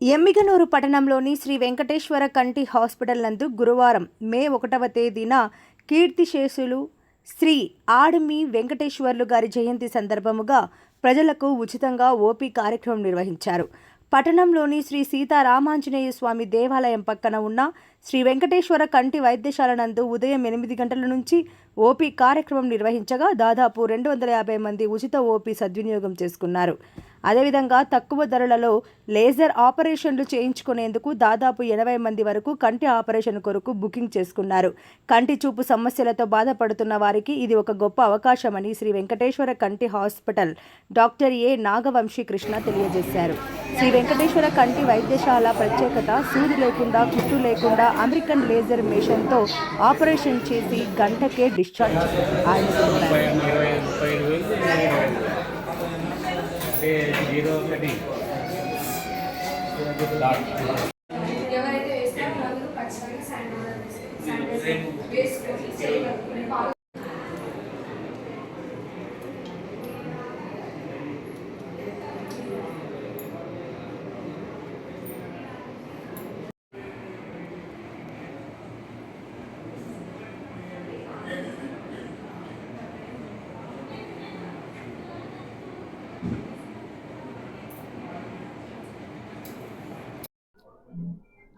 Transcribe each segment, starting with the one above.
ఎమ్మిగనూరు పట్టణంలోని శ్రీ వెంకటేశ్వర కంటి హాస్పిటల్ నందు గురువారం మే ఒకటవ తేదీన కీర్తిశేషులు శ్రీ ఆడమి వెంకటేశ్వర్లు గారి జయంతి సందర్భముగా ప్రజలకు ఉచితంగా ఓపీ కార్యక్రమం నిర్వహించారు. పట్టణంలోని శ్రీ సీతారామాంజనేయ స్వామి దేవాలయం పక్కన ఉన్న శ్రీ వెంకటేశ్వర కంటి వైద్యశాల నందు ఉదయం ఎనిమిది గంటల నుంచి ఓపీ కార్యక్రమం నిర్వహించగా దాదాపు రెండు వందల యాభై మంది ఉచిత ఓపీ సద్వినియోగం చేసుకున్నారు. అదేవిధంగా తక్కువ ధరలలో లేజర్ ఆపరేషన్లు చేయించుకునేందుకు దాదాపు ఎనభై మంది వరకు కంటి ఆపరేషన్ కొరకు బుకింగ్ చేసుకున్నారు. కంటి చూపు సమస్యలతో బాధపడుతున్న వారికి ఇది ఒక గొప్ప అవకాశమని శ్రీ వెంకటేశ్వర కంటి hospital doctor A Nagavamsi Krishna తెలియజేశారు. శ్రీ వెంకటేశ్వర కంటి వైద్యశాల ప్రత్యేకత సూది లేకుండా కుట్టు లేకుండా అమెరికన్ లేజర్ మిషన్తో ఆపరేషన్ చేసి గంటకే డిశ్చార్జ్ ఆయన అంటే జీరో ఒకటి ఎవరైతే వేస్తారో ఖచ్చితంగా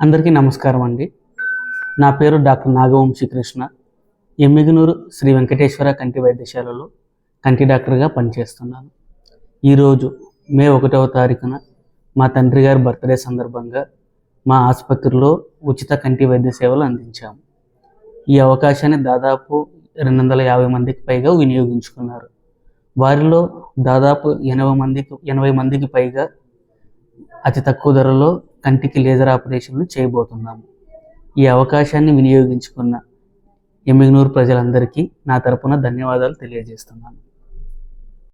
అందరికీ నమస్కారం అండి. నా పేరు డాక్టర్ నాగవంశీ కృష్ణ. ఎమ్మిగనూరు శ్రీ వెంకటేశ్వర కంటి వైద్యశాలలో కంటి డాక్టర్గా పనిచేస్తున్నాను. ఈరోజు మే ఒకటవ తారీఖున మా తండ్రి గారి బర్త్డే సందర్భంగా మా ఆసుపత్రిలో ఉచిత కంటి వైద్య సేవలు అందించాము. ఈ అవకాశాన్ని దాదాపు రెండు వందల యాభై మందికి పైగా వినియోగించుకున్నారు. వారిలో దాదాపు ఎనభై మందికి ఎనభై మందికి పైగా అతి తక్కువ ధరలో కంటికి లేజర్ ఆపరేషన్లు చేయబోతున్నాము ఈ అవకాశాన్ని వినియోగించుకున్న ఎమ్మిగనూరు ప్రజలందరికీ నా తరపున ధన్యవాదాలు తెలియజేస్తున్నాను.